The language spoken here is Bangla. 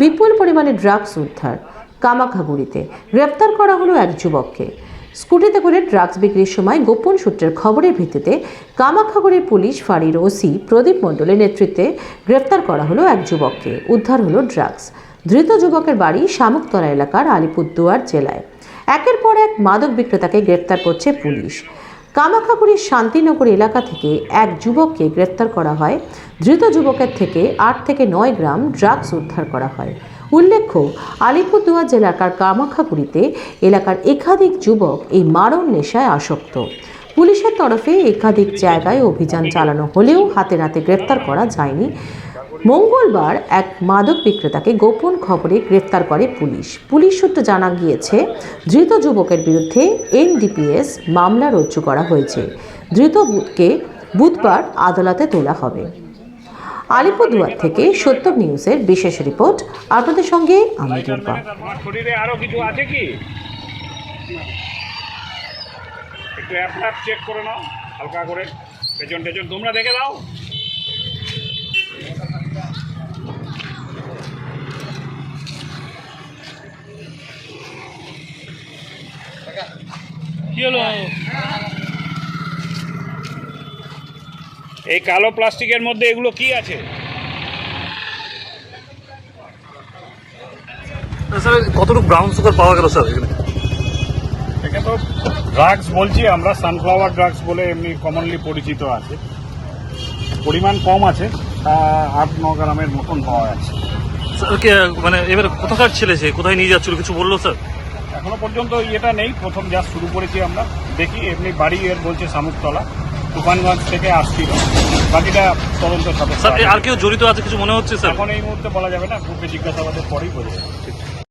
বিপুল পরিমাণে ড্রাগস উদ্ধার। কামাখাগুড়িতে গ্রেপ্তার করা হলো এক যুবককে। স্কুটিতে করে ড্রাগস বিক্রির সময় গোপন সূত্রের খবরের ভিত্তিতে কামাখাগুড়ির পুলিশ, ফাঁড়ির ওসি প্রদীপ মণ্ডলের নেতৃত্বে গ্রেপ্তার করা হলো এক যুবককে। উদ্ধার হলো ড্রাগস। ধৃত যুবকের বাড়ি শামুকতলা এলাকার আলিপুরদুয়ার জেলায়। একের পর এক মাদক বিক্রেতাকে গ্রেপ্তার করছে পুলিশ। কামাখাগুড়ির শান্তিনগর এলাকা থেকে এক যুবককে গ্রেপ্তার করা হয়। ধৃত যুবকের থেকে আট থেকে নয় গ্রাম ড্রাগস উদ্ধার করা হয়। উল্লেখ্য, আলিপুরদুয়ার জেলার কামাখাগুড়িতে এলাকার একাধিক যুবক এই মারণ নেশায় আসক্ত। পুলিশের তরফে একাধিক জায়গায় অভিযান চালানো হলেও হাতে নাতে গ্রেপ্তার করা যায়নি। মঙ্গলবার এক মাদক বিক্রেতাকে গোপন খবরে গ্রেপ্তার করে পুলিশ। পুলিশ সূত্রে জানা গিয়েছে ধৃত যুবকের বিরুদ্ধে এনডিপিএস মামলা রজ্জু করা হয়েছে। ধৃত বুথকে বুধবার আদালতে তোলা হবে। আলিপুরদুয়ার থেকে সত্য নিউজের বিশেষ রিপোর্ট আপনাদের সঙ্গে আমি দুর্বা তোমার শরীরে আরও কিছু আছে কি? একটু অ্যাপ চেক করে নাও হালকা করে পেছন টেছন তোমরা দেখে দাও। কি হলো এই কালো প্লাস্টিকের মধ্যে এগুলো কি আছে? স্যার কতটুকু ব্রাউন সুগার পাওয়া গেল স্যার এখানে? এটা তো ড্রাগস বলছি আমরা সানফ্লাওয়ার ড্রাগস বলে এমনি কমনলি পরিচিত আছে। পরিমাণ কম আছে আট ন গ্রামের মতন পাওয়া যাচ্ছে। স্যার মানে এবার কোথাকার ছেলে সে? কোথায় নিয়ে যাচ্ছিল? কিছু বলল স্যার? এখনও পর্যন্ত ইয়েটা নেই। প্রথম যা শুরু করেছি আমরা। দেখি এমনি বাড়ি এর বলছে শামুকতলা। তুফানগঞ্জ থেকে আসছিল। বাকিটা তদন্ত সাথে আর কেউ জড়িত আছে কিছু মনে হচ্ছে স্যার? এখন এই মুহূর্তে বলা যাবে না। গ্রুপে জিজ্ঞাসাবাদের পরেই বোঝা যাবে